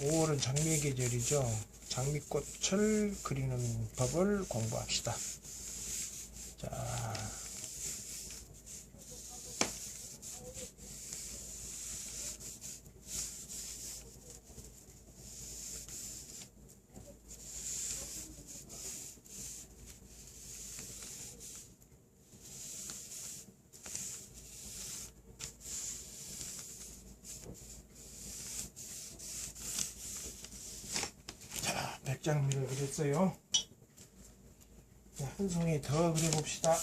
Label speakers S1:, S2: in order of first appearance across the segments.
S1: 5월은 장미 계절이죠. 장미꽃을 그리는 법을 공부합시다. 자, 자, 백장미를 그렸어요. 자, 한 송이 더 그려봅시다.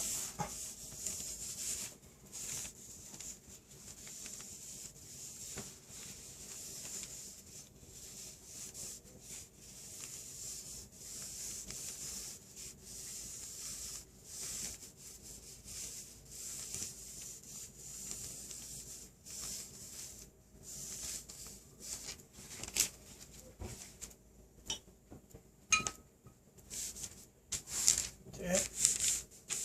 S1: 이제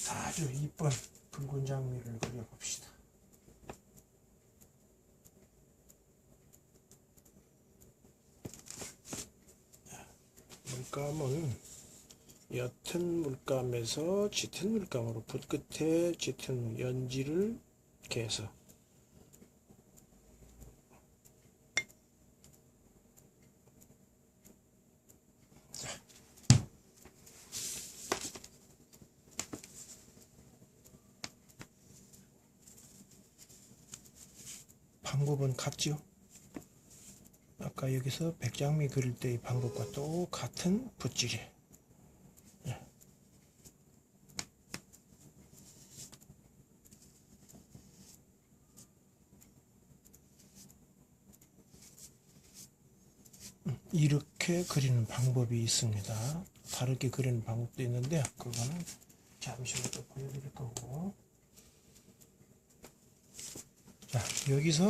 S1: 아주 이쁜 붉은 장미를 그려봅시다. 자, 물감은 옅은 물감에서 짙은 물감으로 붓 끝에 짙은 연지를 이렇게 해서 방법은 같죠? 아까 여기서 백장미 그릴 때의 방법과 똑같은 붓질이 예. 음, 이렇게 그리는 방법이 있습니다. 다르게 그리는 방법도 있는데 그거는 잠시 후에 또 보여드릴 거고 자, 여기서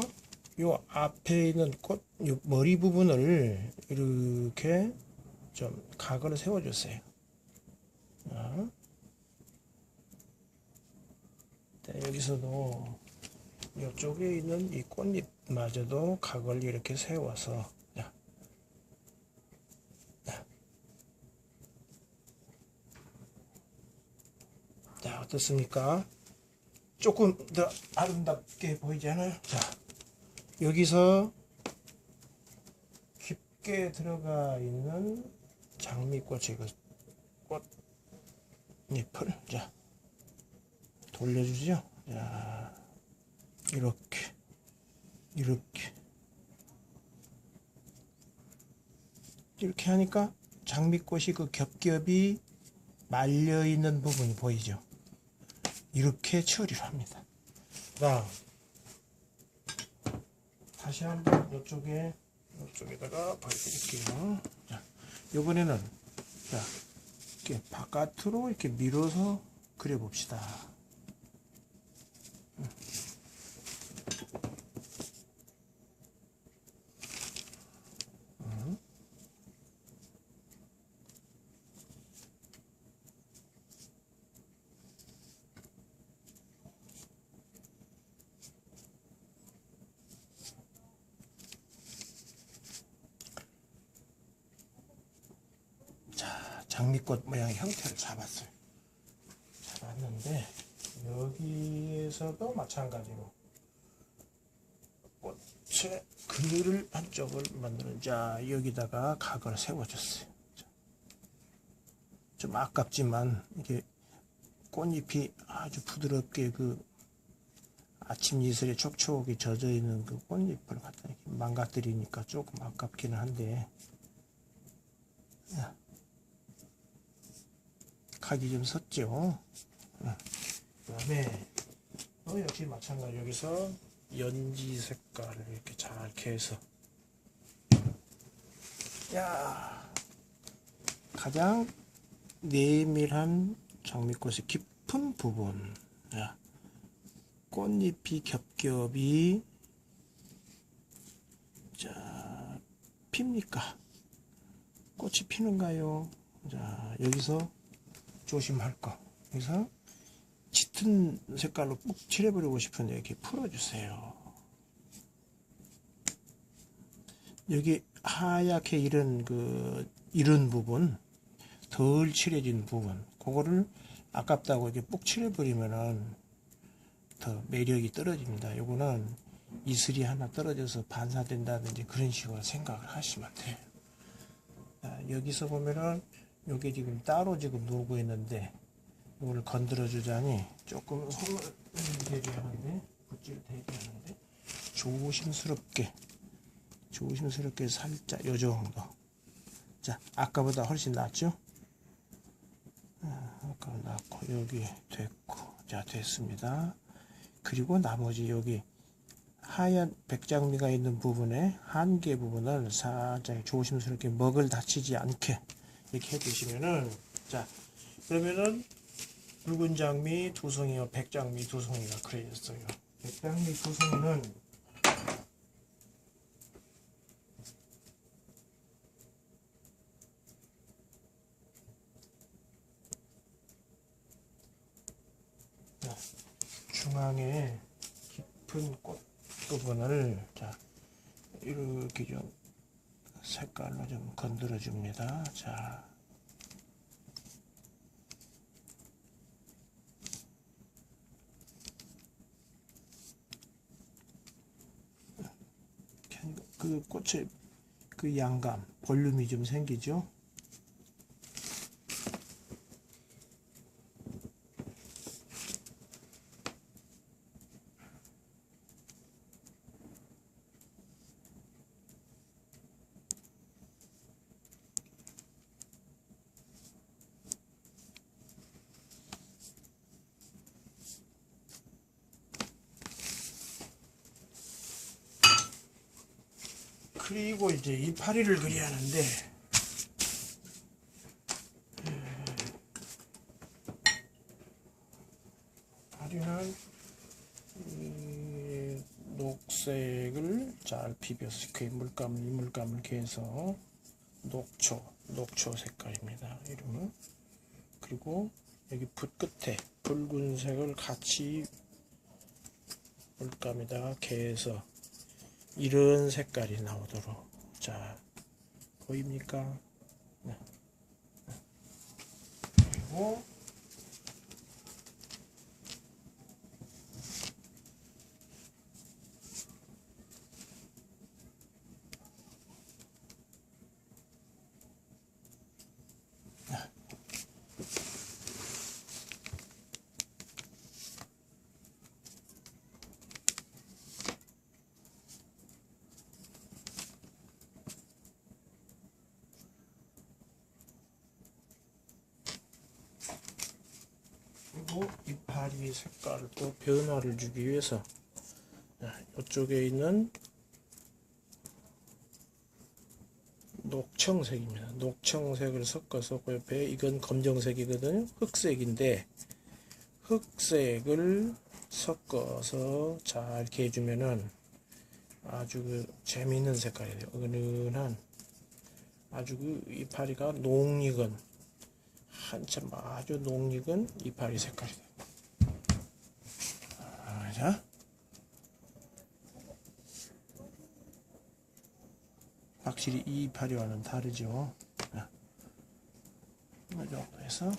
S1: 요 앞에 있는 꽃, 요 머리 부분을 이렇게 좀 각을 세워주세요. 자, 자, 여기서도 이쪽에 있는 이 꽃잎마저도 각을 이렇게 세워서 자 어떻습니까? 조금 더 아름답게 보이지 않아요? 자, 여기서 깊게 들어가 있는 장미꽃의 그 꽃잎을 자 돌려주죠. 자, 이렇게 이렇게 이렇게 하니까 장미꽃이 그 겹겹이 말려 있는 부분이 보이죠. 이렇게 처리를 합니다. 다음 다시 한번 이쪽에 이쪽에다가 보여드릴게요. 자, 이번에는 자 이렇게 바깥으로 이렇게 밀어서 그려봅시다. 장미꽃 모양의 형태를 잡았어요. 잡았는데 여기에서도 마찬가지로 꽃의 그늘을 한쪽을 만드는 자 여기다가 각을 세워줬어요. 자, 좀 아깝지만 이게 꽃잎이 아주 부드럽게 그 아침 이슬에 촉촉이 젖어 있는 그 꽃잎을 갖다 이렇게 망가뜨리니까 조금 아깝기는 한데 야, 각이 좀 섰죠. 그 다음에 또 역시 마찬가지. 여기서 연지 색깔을 이렇게 잘게 해서. 야 가장 내밀한 장미꽃의 깊은 부분. 야, 꽃잎이 겹겹이 자 핍니까? 꽃이 피는가요? 자 여기서 조심할 거 여기서 짙은 색깔로 꾹 칠해버리고 싶은데 이렇게 풀어주세요 여기 하얗게 이런 그 이런 부분 덜 칠해진 부분 그거를 아깝다고 이렇게 뿍 칠해버리면은 더 매력이 떨어집니다. 요거는 이슬이 하나 떨어져서 반사된다든지 그런 식으로 생각을 하시면 돼요. 자, 여기서 보면은 요게 지금 따로 지금 놀고 있는데 이걸 건드려 주자니 조금 손을 대비하는데 붓질 대비하는데 조심스럽게 조심스럽게 살짝 요 정도. 자 아까보다 훨씬 낫죠? 아, 아까 낫고 여기 됐고. 자 됐습니다. 그리고 나머지 여기 하얀 백장미가 있는 부분에 한 개 부분을 살짝 조심스럽게 먹을 다치지 않게 이렇게 해주시면은 자 그러면은 붉은 장미 두 송이와 백장미 두 송이가 그려졌어요. 백장미 두 송이는 자, 중앙에 깊은 꽃 부분을 자 이렇게 좀 색깔로 좀 건드려 줍니다. 자. 그 꽃의 그 양감, 볼륨이 좀 생기죠. 그리고 이제 이 파리를 그려야 하는데. 파리는 이 녹색을 잘 비벼서 그 물감 이 물감을 개서 녹초 녹초 색깔입니다. 이름은. 그리고 여기 붓 끝에 붉은색을 같이 물감에다가 개서 이런 색깔이 나오도록 자 보입니까? 네. 그리고 그리고 이파리 색깔을 또 변화를 주기 위해서 자, 이쪽에 있는 녹청색입니다. 녹청색을 섞어서 그 옆에 이건 검정색이거든요. 흑색인데 흑색을 섞어서 잘 이렇게 해주면은 아주 그 재미있는 색깔이 돼요. 은은한 아주 그 이파리가 녹익은 한참 아주 녹익은 이파리 색깔이 돼요. 아, 자. 확실히 이 이파리와는 다르죠. 자, 이 정도 해서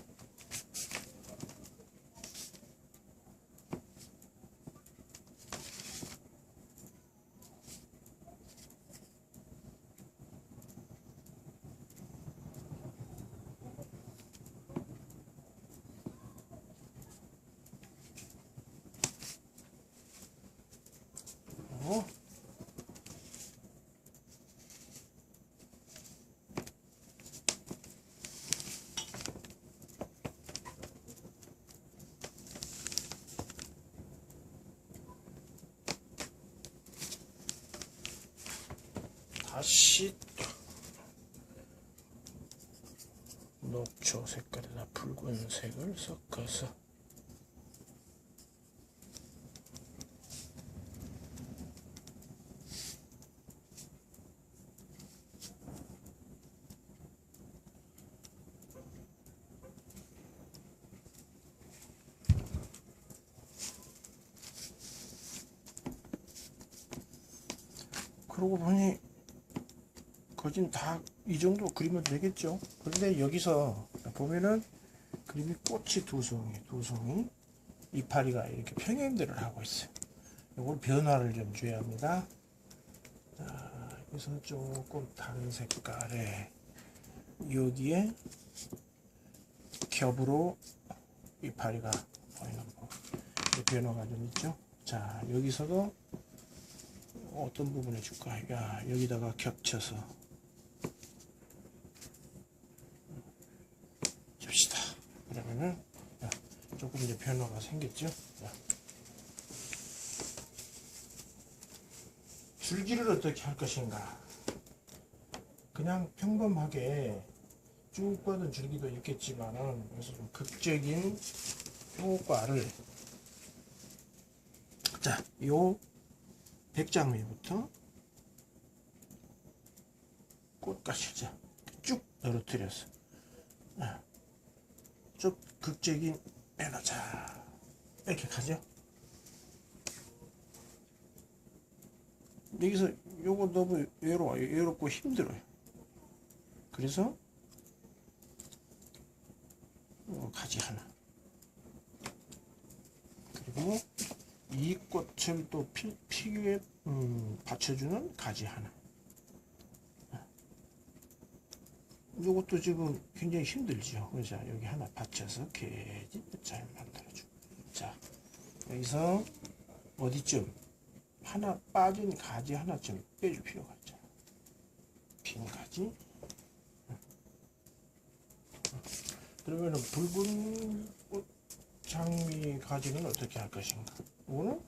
S1: 어? 다시 또 녹초 색깔에다 붉은색을 섞어서 거진 다이 정도 그리면 되겠죠. 그런데 여기서 보면은 그림이 꽃이 두 송이, 두 송이, 이파리가 이렇게 평행들을 하고 있어요. 이걸 변화를 좀 줘야 합니다. 자, 그래서 조금 다른 색깔에 여기에 겹으로 이파리가 보이는 거 변화가 좀 있죠. 자, 여기서도 어떤 부분에 줄까? 야, 여기다가 겹쳐서 줍시다. 그러면은 야, 조금 이제 변화가 생겼죠. 자. 줄기를 어떻게 할 것인가? 그냥 평범하게 쭉 뻗은 줄기도 있겠지만은 그래서 좀 극적인 효과를 자, 요 백장미부터 꽃까지 자, 쭉 떨어뜨렸어. 아, 좀 극적인 변화. 자, 이렇게 가죠. 여기서 요거 너무 외로워요. 외롭고 힘들어요. 그래서 요 가지 하나. 그리고 이 꽃을 또 피, 피에 음, 받쳐주는 가지 하나. 이것도 지금 굉장히 힘들죠. 그래서 여기 하나 받쳐서 계지 잘 만들어주고. 자, 여기서 어디쯤 하나 빠진 가지 하나쯤 빼줄 필요가 있죠. 빈 가지. 그러면은 붉은 꽃 장미 가지는 어떻게 할 것인가? 이거는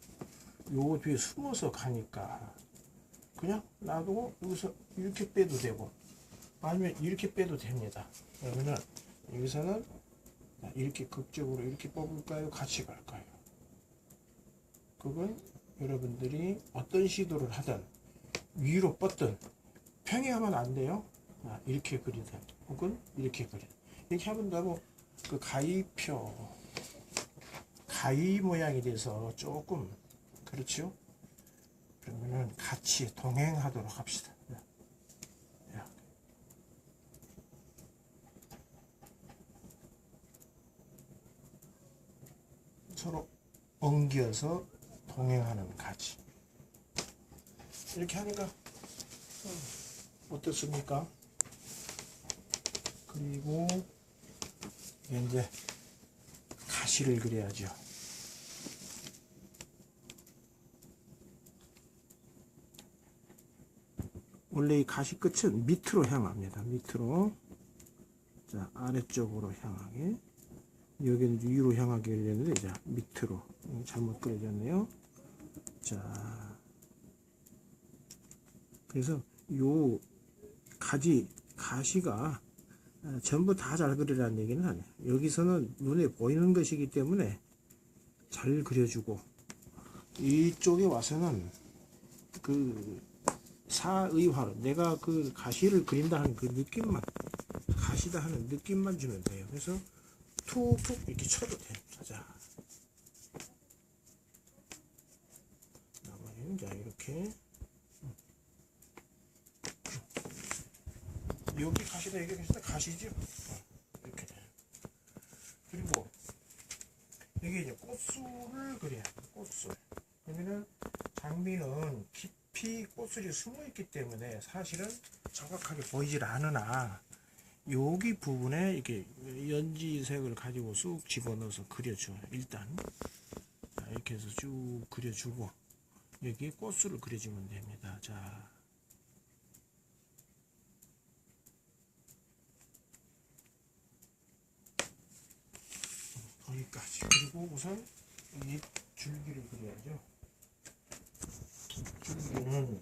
S1: 요 뒤에 숨어서 가니까 그냥 놔두고 여기서 이렇게 빼도 되고 아니면 이렇게 빼도 됩니다. 그러면은 여기서는 이렇게 극적으로 이렇게 뽑을까요? 같이 갈까요? 그건 여러분들이 어떤 시도를 하든 위로 뻗든 평행하면 안 돼요. 아, 이렇게 그리든 혹은 이렇게 그리든 이렇게 하면 너무 그 가위표 가위 모양이 돼서 조금 그렇죠? 그러면은 같이 동행하도록 합시다. 네. 이렇게. 서로 엉겨서 동행하는 가지. 이렇게 하니까 음, 어떻습니까? 그리고 이제 가시를 그려야죠. 원래 이 가시 끝은 밑으로 향합니다. 밑으로. 자, 아래쪽으로 향하게. 여기는 위로 향하게 그렸는데, 이제 밑으로. 음, 잘못 그려졌네요. 자. 그래서 요 가지, 가시가 아, 전부 다 잘 그리라는 얘기는 아니에요. 여기서는 눈에 보이는 것이기 때문에 잘 그려주고, 이쪽에 와서는 그 사의화로 내가 그 가시를 그린다 하는 그 느낌만 가시다 하는 느낌만 주면 돼요. 그래서 툭툭 이렇게 쳐도 돼요. 자, 나머지는 자 이렇게 여기 가시다 여기 가시다 가시죠. 어, 이렇게 돼요. 그리고 여기 이제 꽃술을 그려야 돼요. 꽃술. 그러면은 장미는 깊이 꽃술이 숨어 있기 때문에 사실은 정확하게 보이질 않으나 여기 부분에 이렇게 연지색을 가지고 쑥 집어넣어서 그려줘. 일단 자, 이렇게 해서 쭉 그려주고 여기 꽃술을 그려주면 됩니다. 자. 거기까지 그리고 우선 이 줄기를 그려야죠. 줄기는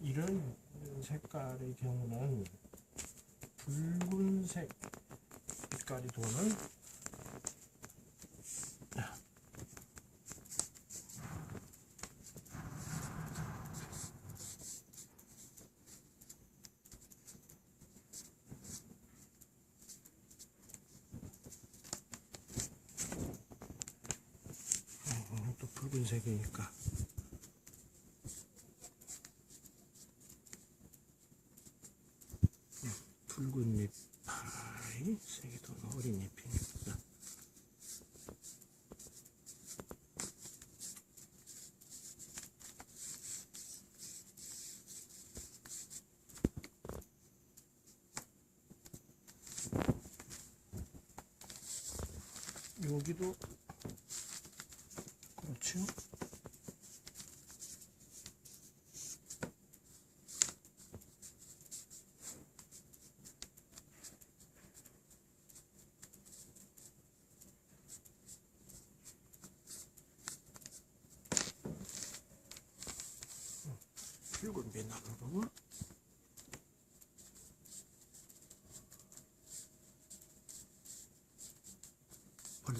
S1: 이런 색깔의 경우는 붉은색 빛깔이 도는 어, 또 붉은색이니까 붉은 잎파이 색이 더 어린 잎이니까 여기도 그렇죠. 붉은 배나무로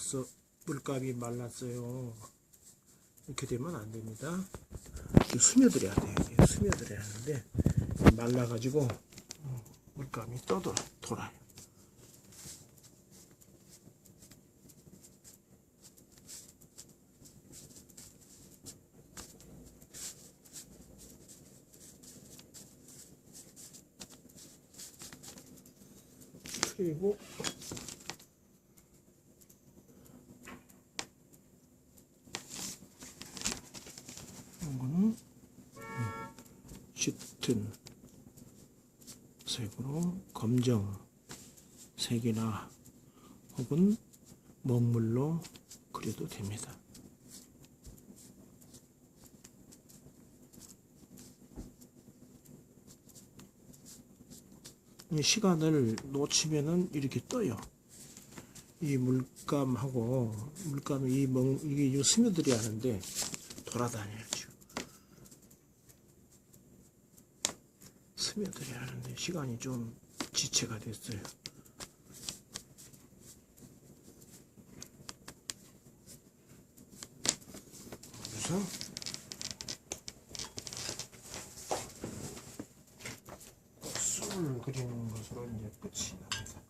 S1: 벌써 물감이 말랐어요. 이렇게 되면 안 됩니다. 좀 스며들어야 돼요. 스며들어야 하는데 말라가지고 어, 물감이 떠돌아 돌아요. 그리고 이거는 짙은 검정 색이나 혹은 먹물로 그려도 됩니다. 이 시간을 놓치면은 이렇게 떠요. 이 물감하고 물감이 이 먹, 이게 요 스며들이 하는데 돌아다녀야죠. 스며들이 하는데 시간이 좀 지체가 됐어요. 그래서 꽃을 그리는 것으로 이제 끝이 납니다.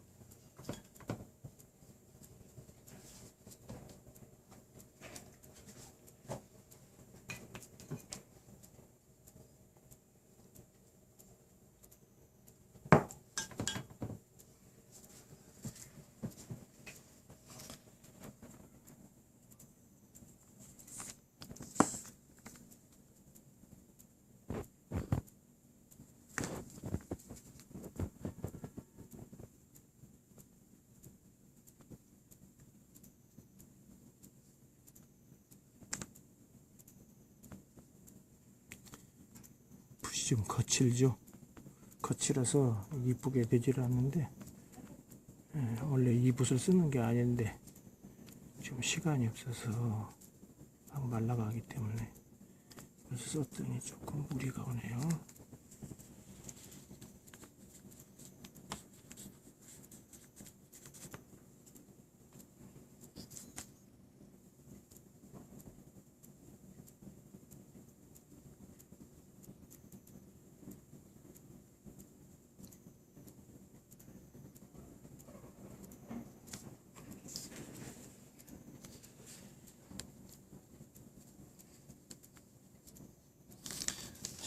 S1: 좀 거칠죠. 거칠어서 이쁘게 되질 않는데 예, 원래 이 붓을 쓰는 게 아닌데 지금 시간이 없어서 막 말라가기 때문에 그래서 썼더니 조금 무리가 오네요.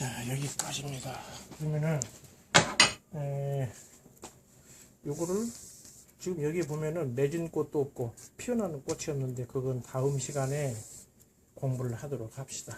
S1: 자 여기까지입니다. 그러면은 에, 요거를 지금 여기 보면은 맺은 꽃도 없고 피어나는 꽃이었는데 그건 다음 시간에 공부를 하도록 합시다.